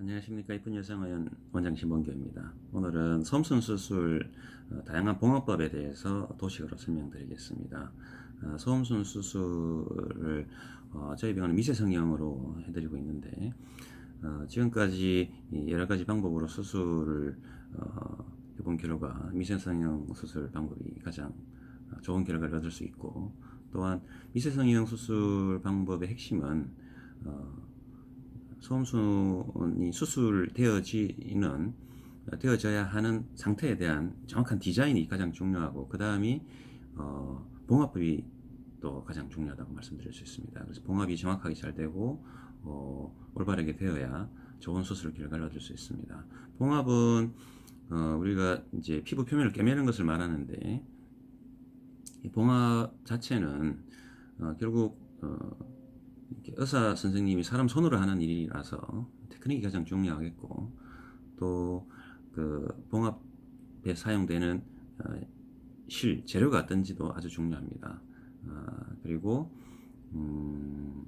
안녕하십니까 이쁜 여성의원 원장 신봉규입니다. 오늘은 섬순 수술 어, 다양한 봉합법에 대해서 도식으로 설명드리겠습니다. 어, 소음순 수술을 어, 저희 병원은 미세성형으로 해드리고 있는데 어, 지금까지 이 여러 가지 방법으로 수술을 어, 해본 결과 미세성형 수술 방법이 가장 어, 좋은 결과를 얻을 수 있고 또한 미세성형 수술 방법의 핵심은 어, 소음순이 수술되어지는 되어져야 하는 상태에 대한 정확한 디자인이 가장 중요하고 그 다음이 어, 봉합법이 또 가장 중요하다고 말씀드릴 수 있습니다. 그래서 봉합이 정확하게 잘 되고 어, 올바르게 되어야 좋은 수술 결과를 얻을 수 있습니다. 봉합은 어, 우리가 이제 피부 표면을 꿰매는 것을 말하는데 이 봉합 자체는 어, 결국 어, 의사 선생님이 사람 손으로 하는 일이라서 테크닉이 가장 중요하겠고 또 그 봉합에 사용되는 어, 실 재료가 어떤지도 아주 중요합니다. 아, 그리고 음,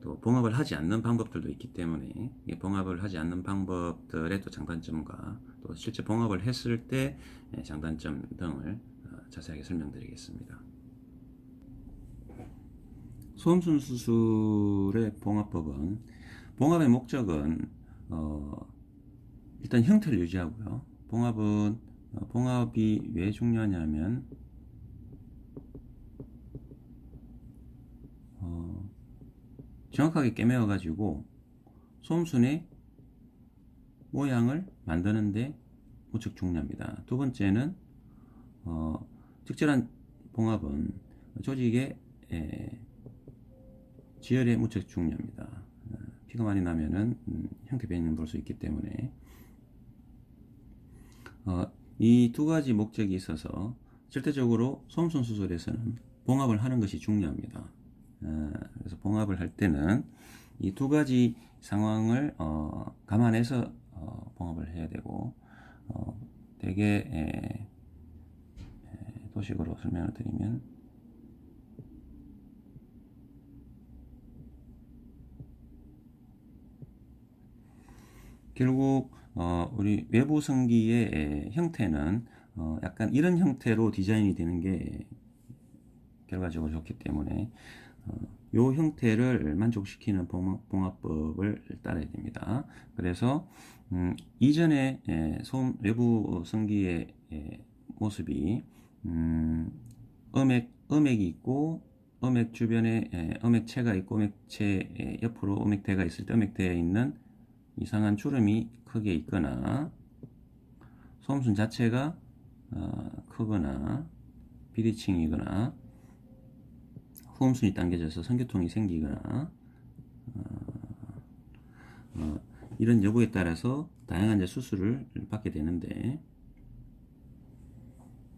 또 봉합을 하지 않는 방법들도 있기 때문에 이 봉합을 하지 않는 방법들의 또 장단점과 또 실제 봉합을 했을 때 장단점 등을 어, 자세하게 설명드리겠습니다. 소음순 수술의 봉합법은 봉합의 목적은 어, 일단 형태를 유지하고요. 봉합은 어, 봉합이 왜 중요하냐면 어, 정확하게 꿰매어 가지고 소음순의 모양을 만드는데 무척 중요합니다. 두 번째는 어, 적절한 봉합은 조직의 에, 지혈에 무척 중요합니다. 어, 피가 많이 나면은 음, 형태 변이를 볼수 있기 때문에 어, 이 두 가지 목적이 있어서 절대적으로 소음순 수술에서는 봉합을 하는 것이 중요합니다. 어, 그래서 봉합을 할 때는 이 두 가지 상황을 어, 감안해서 어, 봉합을 해야 되고 어, 대개 에, 에, 도식으로 설명을 드리면 결국 어, 우리 외부 성기의 에, 형태는 어, 약간 이런 형태로 디자인이 되는 게 결과적으로 좋기 때문에 어, 요 형태를 만족시키는 봉합, 봉합법을 따라야 됩니다. 그래서 음, 이전에 에, 소음 외부 성기의 에, 모습이 음, 음액 음액이 있고 음액 주변에 에, 음액체가 있고 음액체 에, 옆으로 음액대가 있을 때 음액대에 있는 이상한 주름이 크게 있거나 소음순 자체가 어, 크거나 비리칭이거나 호음순이 당겨져서 성교통이 생기거나 어, 어, 이런 여부에 따라서 다양한 수술을 받게 되는데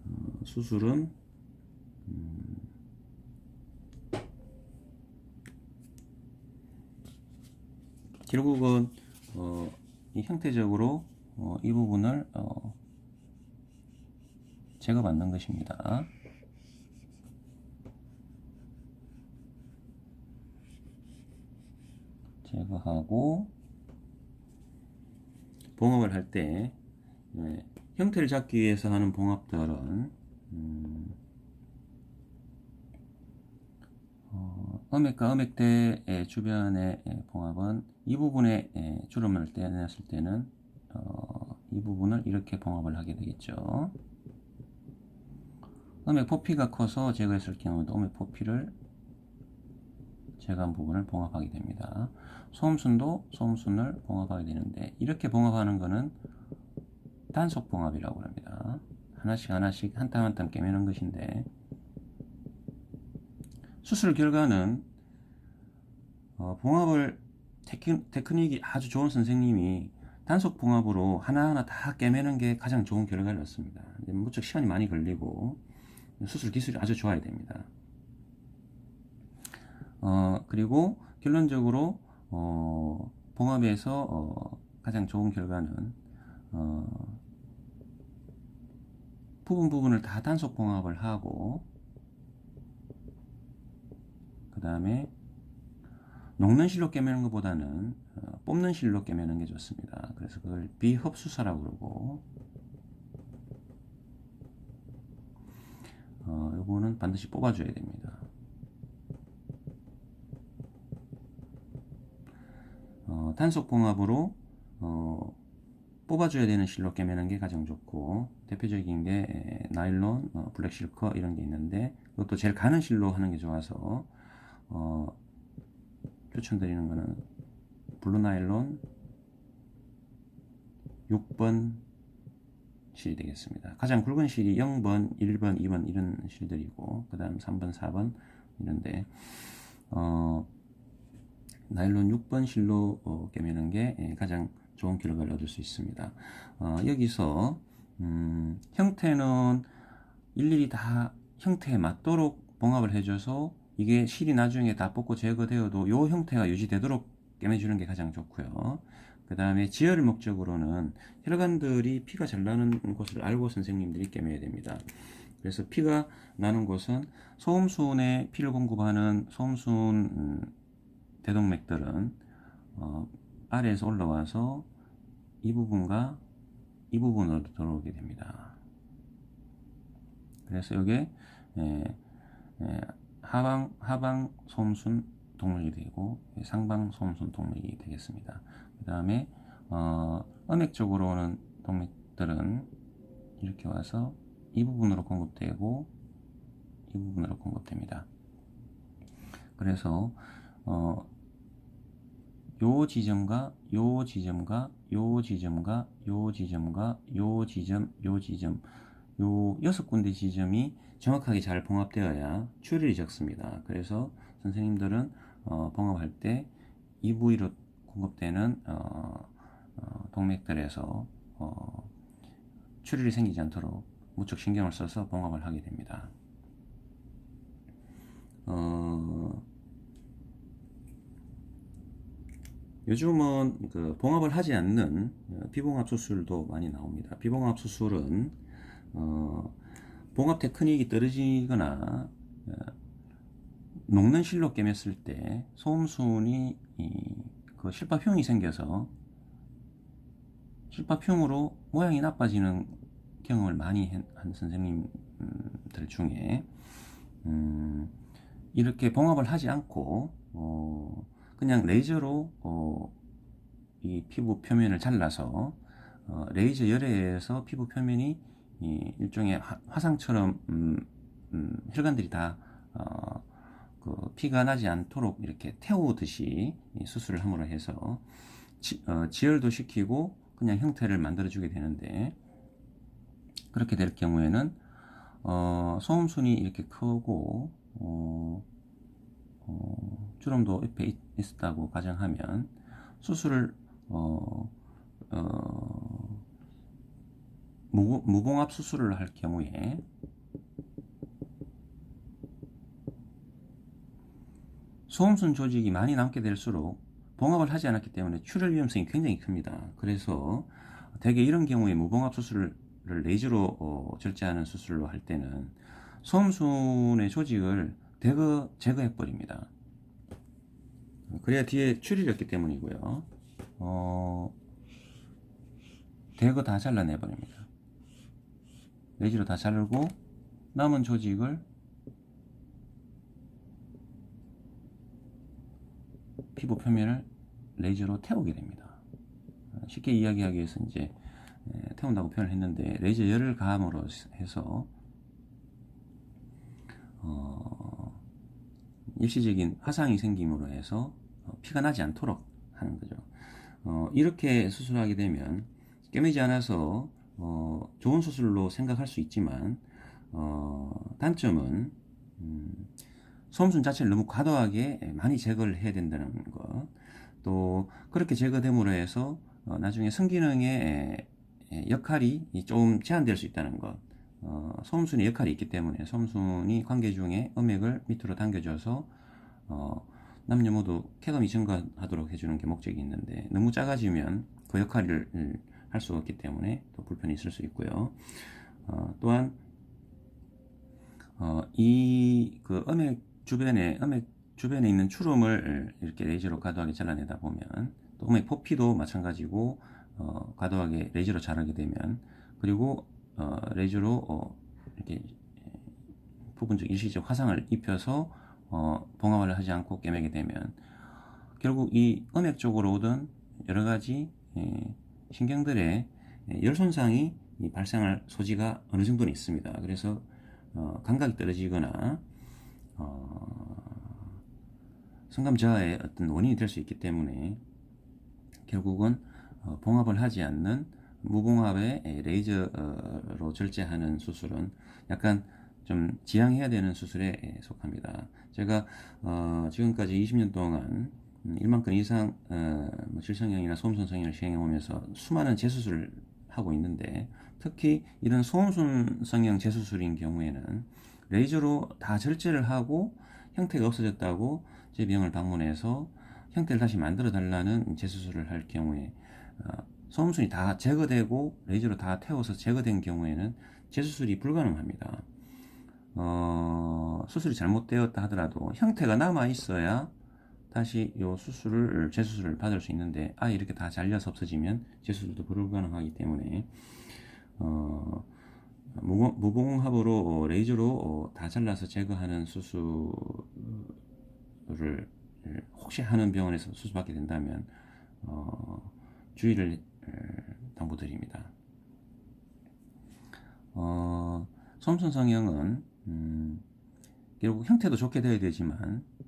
어, 수술은 음, 결국은 어, 이 형태적으로 어, 이 부분을 어, 제거 받는 것입니다. 제거하고 봉합을 할때 예, 형태를 잡기 위해서 하는 봉합들은 음, 어, 음액과 음액대의 주변의 예, 봉합은 이 부분에 예, 주름을 떼냈을 때는 어, 이 부분을 이렇게 봉합을 하게 되겠죠. 음액 포피가 커서 제거했을 경우도 음액 포피를 제거한 부분을 봉합하게 됩니다. 소음순도 소음순을 봉합하게 되는데 이렇게 봉합하는 것은 단속 봉합이라고 합니다. 하나씩 하나씩 한 땀 한땀 깨매는 것인데 수술 결과는 어, 봉합을 테크, 테크닉이 아주 좋은 선생님이 단속 봉합으로 하나하나 다 깨매는 게 가장 좋은 결과를 얻습니다. 무척 시간이 많이 걸리고 수술 기술이 아주 좋아야 됩니다. 어, 그리고 결론적으로 어, 봉합에서 어, 가장 좋은 결과는 어, 부분 부분을 다 단속 봉합을 하고 그 다음에 녹는 실로 꿰매는 것보다는 어, 뽑는 실로 꿰매는 게 좋습니다. 그래서 그걸 비흡수사라고 그러고 어, 요거는 반드시 뽑아줘야 됩니다. 어, 단속 봉합으로 어, 뽑아줘야 되는 실로 꿰매는 게 가장 좋고 대표적인 게 에, 나일론, 어, 블랙 실커 이런 게 있는데 그것도 제일 가는 실로 하는 게 좋아서 어, 추천드리는 거는 블루 나일론 6번 실이 되겠습니다. 가장 굵은 실이 0번, 1번, 2번 이런 실들이고 그 다음 3번, 4번 이런데 어, 나일론 6번 실로 어, 꿰매는 게 예, 가장 좋은 결과를 얻을 수 있습니다. 어, 여기서 음, 형태는 일일이 다 형태에 맞도록 봉합을 해줘서 이게 실이 나중에 다 뽑고 제거되어도 요 형태가 유지되도록 꿰매주는 게 가장 좋고요. 그 다음에 지혈 목적으로는 혈관들이 피가 잘 나는 곳을 알고 선생님들이 꿰매야 됩니다. 그래서 피가 나는 곳은 소음순에 피를 공급하는 소음순 음, 대동맥들은 어, 아래에서 올라와서 이 부분과 이 부분으로 들어오게 됩니다. 그래서 이게 에, 에, 하방 하방 소음순 동맥이 되고 상방 소음순 동맥이 되겠습니다. 그 다음에 어, 음액 쪽으로 는 동맥들은 이렇게 와서 이 부분으로 공급되고 이 부분으로 공급됩니다. 그래서 어, 요 지점과 요 지점과 요 지점과 요 지점과 요 지점 요 지점 요 여섯 군데 지점이 정확하게 잘 봉합되어야 출혈이 적습니다. 그래서 선생님들은 어, 봉합할 때이 부위로 공급되는 어, 어, 동맥들에서 어, 출혈이 생기지 않도록 무척 신경을 써서 봉합을 하게 됩니다. 어, 요즘은 그 봉합을 하지 않는 어, 비봉합 수술도 많이 나옵니다. 비봉합 수술은 어, 봉합 테크닉이 떨어지거나 어, 녹는 실로 꿰맸을 때 소음순이 이, 그 실밥흉이 생겨서 실밥흉으로 모양이 나빠지는 경험을 많이 한 선생님들 중에 음, 이렇게 봉합을 하지 않고 어, 그냥 레이저로 어, 이 피부 표면을 잘라서 어, 레이저 열에 의해서 피부 표면이 이 일종의 화, 상처럼 음, 음, 혈관들이 다 어, 그 피가 나지 않도록 이렇게 태우듯이 수술을 함으로 해서 지, 어, 지혈도 시키고 그냥 형태를 만들어 주게 되는데 그렇게 될 경우에는 어, 소음순이 이렇게 크고 어, 어, 주름도 옆에 있, 있다고 가정하면 수술을 어, 어, 무, 무봉합 수술을 할 경우에 소음순 조직이 많이 남게 될수록 봉합을 하지 않았기 때문에 출혈 위험성이 굉장히 큽니다. 그래서 대개 이런 경우에 무봉합 수술을 레이저로 어, 절제하는 수술로 할 때는 소음순의 조직을 대거 제거해 버립니다. 그래야 뒤에 출혈이 없기 때문이고요. 어, 대거 다 잘라내 버립니다. 레이저로 다 자르고 남은 조직을 피부 표면을 레이저로 태우게 됩니다. 쉽게 이야기하기 위해서 이제 태운다고 표현을 했는데 레이저 열을 가함으로 해서 어, 일시적인 화상이 생김으로 해서 피가 나지 않도록 하는 거죠. 어, 이렇게 수술하게 되면 깨매지 않아서 어, 좋은 수술로 생각할 수 있지만 어, 단점은 음, 소음순 자체를 너무 과도하게 많이 제거를 해야 된다는 것. 또 그렇게 제거됨으로 해서 어, 나중에 성기능의 역할이 좀 제한될 수 있다는 것. 어, 소음순의 역할이 있기 때문에 소음순이 관계 중에 음액을 밑으로 당겨줘서 어, 남녀 모두 쾌감이 증가하도록 해주는 게 목적이 있는데 너무 작아지면 그 역할을 할수 없기 때문에 또 불편이 있을 수 있고요. 어, 또한 어, 이그 음액 주변에 음액 주변에 있는 주름을 이렇게 레이저로 과도하게 잘라내다 보면 또 음의 포피도 마찬가지고 어, 과도하게 레이저로 자르게 되면 그리고 어, 레이저로 어, 이렇게 부분적 일시적 화상을 입혀서 어, 봉합을 하지 않고 깨매게 되면 결국 이 음액 쪽으로 오던 여러 가지 예, 신경들의 예, 열 손상이 이 발생할 소지가 어느 정도는 있습니다. 그래서 어, 감각이 떨어지거나 어, 성감 저하의 어떤 원인이 될 수 있기 때문에 결국은 어, 봉합을 하지 않는 무봉합의 예, 레이저로 절제하는 수술은 약간 좀 지양해야 되는 수술에 예, 속합니다. 제가 어, 지금까지 20년 동안 음, 1만 건 이상 어, 뭐 질성형이나 소음순 성형을 시행해 오면서 수많은 재수술을 하고 있는데 특히 이런 소음순 성형 재수술인 경우에는 레이저로 다 절제를 하고 형태가 없어졌다고 제 병을 방문해서 형태를 다시 만들어 달라는 재수술을 할 경우에 어, 소음순이 다 제거되고 레이저로 다 태워서 제거된 경우에는 재수술이 불가능합니다. 어, 수술이 잘못되었다 하더라도 형태가 남아 있어야 다시 요 수술을 재수술을 받을 수 있는데 아 이렇게 다 잘려서 없어지면 재수술도 불가능하기 때문에 어, 무공- 무봉합으로 어, 레이저로 어, 다 잘라서 제거하는 수술을 혹시 하는 병원에서 수술받게 된다면 어, 주의를 에, 당부드립니다. 어, 솜순 성형은 음, 결국 형태도 좋게 되어야 되지만 어,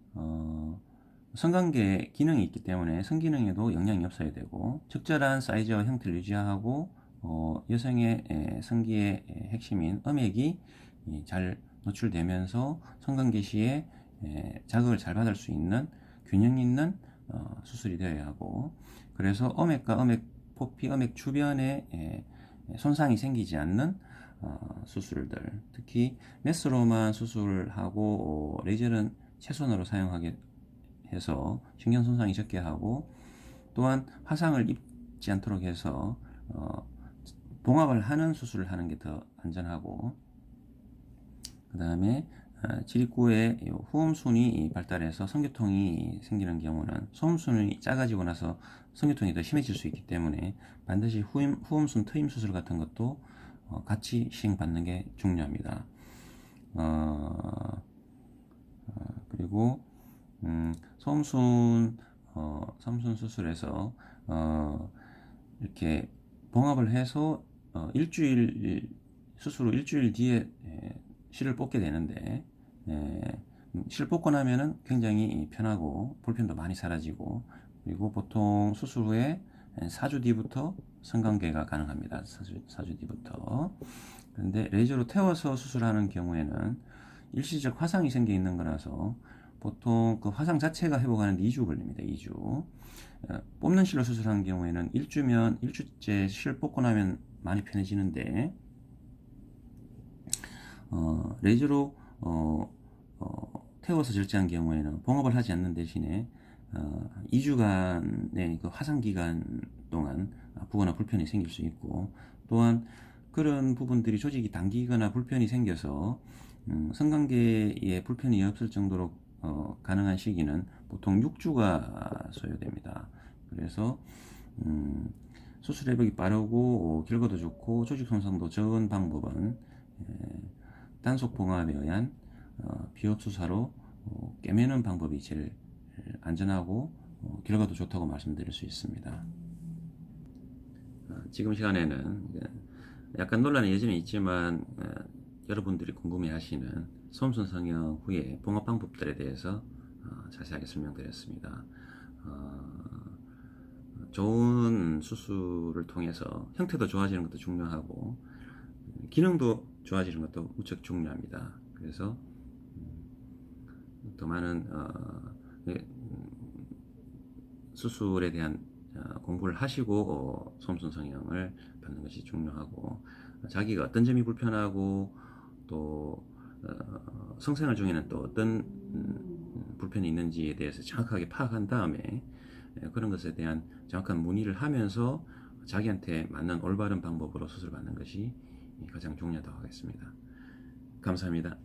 성관계 기능이 있기 때문에 성기능에도 영향이 없어야 되고 적절한 사이즈와 형태를 유지하고 어, 여성의 에, 성기의 에, 핵심인 음액이 이, 잘 노출되면서 성관계 시에 에, 자극을 잘 받을 수 있는 균형 있는 어, 수술이 되어야 하고. 그래서 음액과 음액 포피 음액 주변에 에, 손상이 생기지 않는 어, 수술들. 특히 메스로만 수술하고 어, 레이저는 최선으로 사용하게 해서 신경 손상이 적게 하고 또한 화상을 입지 않도록 해서 어, 봉합을 하는 수술을 하는 게 더 안전하고 그 다음에 지립구에 후음순이 발달해서 성교통이 생기는 경우는 소음순이 작아지고 나서 성교통이 더 심해질 수 있기 때문에 반드시 후임, 후음순 트임 수술 같은 것도 어, 같이 시행받는 게 중요합니다. 어, 어, 그리고 음, 소음순 어, 삼순 수술에서 어, 이렇게 봉합을 해서 어, 일주일 수술 후 일주일 뒤에 에, 실을 뽑게 되는데 에, 음, 실을 뽑고 나면은 굉장히 편하고 불편도 많이 사라지고 그리고 보통 수술 후에 4주 뒤부터 성관계가 가능합니다. 4주, 4주 뒤부터. 그런데 레이저로 태워서 수술하는 경우에는 일시적 화상이 생겨 있는 거라서 보통 그 화상 자체가 회복하는데 2주 걸립니다. 2주. 어, 뽑는 실로 수술하는 경우에는 1주면 1주째 실 뽑고 나면 많이 편해지는데 어, 레이저로 어, 어, 태워서 절제한 경우에는 봉합을 하지 않는 대신에 어, 2주간의 그 화상 기간 동안 아프거나 불편이 생길 수 있고 또한 그런 부분들이 조직이 당기거나 불편이 생겨서 음, 성관계에 불편이 없을 정도로 어, 가능한 시기는 보통 6주가 소요됩니다. 그래서 음, 수술 회복이 빠르고 어, 결과도 좋고 조직 손상도 적은 방법은 에, 단속 봉합에 의한 어, 비흡 수사로 어, 깨매는 방법이 제일 안전하고 어, 결과도 좋다고 말씀드릴 수 있습니다. 어, 지금 시간에는 약간 논란이 여전히 있지만 어, 여러분들이 궁금해하시는 소음순 성형 후에 봉합 방법들에 대해서 어, 자세하게 설명드렸습니다. 어, 좋은 수술을 통해서 형태도 좋아지는 것도 중요하고 기능도 좋아지는 것도 무척 중요합니다. 그래서 음, 더 많은 어, 수술에 대한 어, 공부를 하시고 어, 소음순 성형을 받는 것이 중요하고 자기가 어떤 점이 불편하고 또 어, 성생활 중에는 또 어떤 음, 불편이 있는지에 대해서 정확하게 파악한 다음에 예, 그런 것에 대한 정확한 문의를 하면서 자기한테 맞는 올바른 방법으로 수술받는 것이 가장 중요하다고 하겠습니다. 감사합니다.